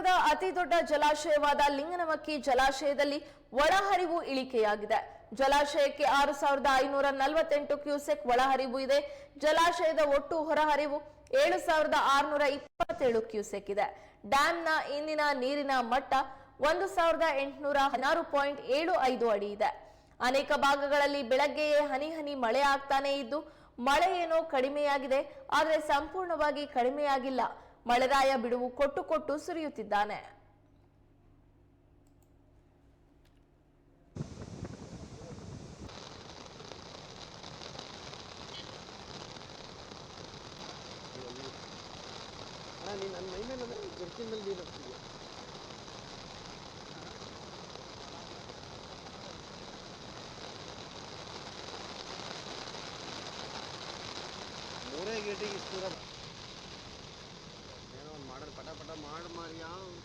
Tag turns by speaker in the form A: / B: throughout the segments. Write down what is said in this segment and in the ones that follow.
A: ಕರ್ನಾಟಕದ ಅತಿ ದೊಡ್ಡ ಜಲಾಶಯವಾದ ಲಿಂಗನಮಕ್ಕಿ ಜಲಾಶಯದಲ್ಲಿ ಒಳಹರಿವು ಇಳಿಕೆಯಾಗಿದೆ. ಜಲಾಶಯಕ್ಕೆ ಆರು ಸಾವಿರದ ಐನೂರ ನಲವತ್ತೆಂಟು ಕ್ಯೂಸೆಕ್ ಒಳಹರಿವು ಇದೆ. ಜಲಾಶಯದ ಒಟ್ಟು ಹೊರಹರಿವು ಏಳು ಸಾವಿರದ ಆರುನೂರ ಇಪ್ಪತ್ತೇಳು ಕ್ಯೂಸೆಕ್ ಇದೆ. ಡ್ಯಾಂನ ಇಂದಿನ ನೀರಿನ ಮಟ್ಟ ಒಂದು ಸಾವಿರದ ಎಂಟುನೂರ ಹದಿನಾರು ಪಾಯಿಂಟ್ ಏಳು ಐದು ಅಡಿ ಇದೆ. ಅನೇಕ ಭಾಗಗಳಲ್ಲಿ ಬೆಳಗ್ಗೆಯೇ ಹನಿ ಹನಿ ಮಳೆ ಆಗ್ತಾನೆ ಇದ್ದು ಮಳೆ ಏನೋ ಕಡಿಮೆಯಾಗಿದೆ, ಆದರೆ ಸಂಪೂರ್ಣವಾಗಿ ಕಡಿಮೆಯಾಗಿಲ್ಲ. ಮಳೆರಾಯ ಬಿಡುವು ಕೊಟ್ಟು ಕೊಟ್ಟು ಸುರಿಯುತ್ತಿದ್ದಾನೆ.
B: ನನ್ನ ಮೈ ಮೇಲೆ ಅಂದರೆ ಮೂರೇ ಗೇಟಿಗೆ ಇಷ್ಟು Marial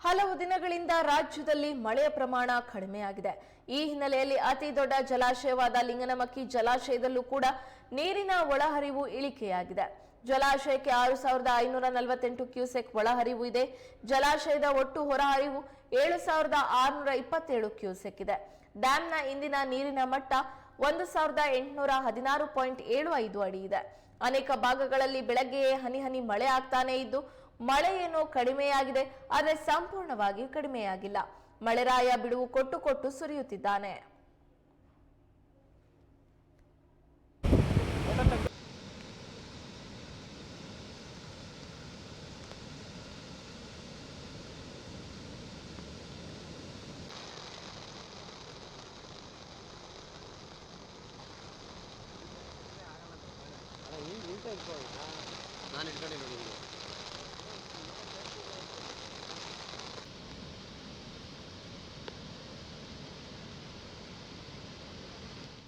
A: ಹಲವು ದಿನಗಳಿಂದ ರಾಜ್ಯದಲ್ಲಿ ಮಳೆಯ ಪ್ರಮಾಣ ಕಡಿಮೆಯಾಗಿದೆ. ಈ ಹಿನ್ನೆಲೆಯಲ್ಲಿ ಅತಿ ದೊಡ್ಡ ಜಲಾಶಯವಾದ ಲಿಂಗನಮಕ್ಕಿ ಜಲಾಶಯದಲ್ಲೂ ಕೂಡ ನೀರಿನ ಒಳಹರಿವು ಇಳಿಕೆಯಾಗಿದೆ. ಜಲಾಶಯಕ್ಕೆ ಆರು ಸಾವಿರದ ಐನೂರ ನಲವತ್ತೆಂಟು ಕ್ಯೂಸೆಕ್ ಒಳಹರಿವು ಇದೆ. ಜಲಾಶಯದ ಒಟ್ಟು ಹೊರಹರಿವು ಏಳು ಸಾವಿರದ ಆರುನೂರ ಇಪ್ಪತ್ತೇಳು ಕ್ಯೂಸೆಕ್ ಇದೆ. ಡ್ಯಾಂನ ಇಂದಿನ ನೀರಿನ ಮಟ್ಟ ಒಂದು ಸಾವಿರದ ಎಂಟುನೂರ ಹದಿನಾರು ಪಾಯಿಂಟ್ ಏಳು ಐದು ಅಡಿ ಇದೆ. ಅನೇಕ ಭಾಗಗಳಲ್ಲಿ ಬೆಳಗ್ಗೆಯೇ ಹನಿ ಹನಿ ಮಳೆ ಆಗ್ತಾನೆ ಇದ್ದು ಮಳೆ ಏನೋ ಕಡಿಮೆಯಾಗಿದೆ, ಆದರೆ ಸಂಪೂರ್ಣವಾಗಿ ಕಡಿಮೆಯಾಗಿಲ್ಲ. ಮಳೆರಾಯ ಬಿಡುವು ಕೊಟ್ಟು ಕೊಟ್ಟು ಸುರಿಯುತ್ತಿದ್ದಾನೆ.
B: ನಾನು ಇಟ್ಕೊಂಡಿಲ್ಲ ನಿಮಗೆ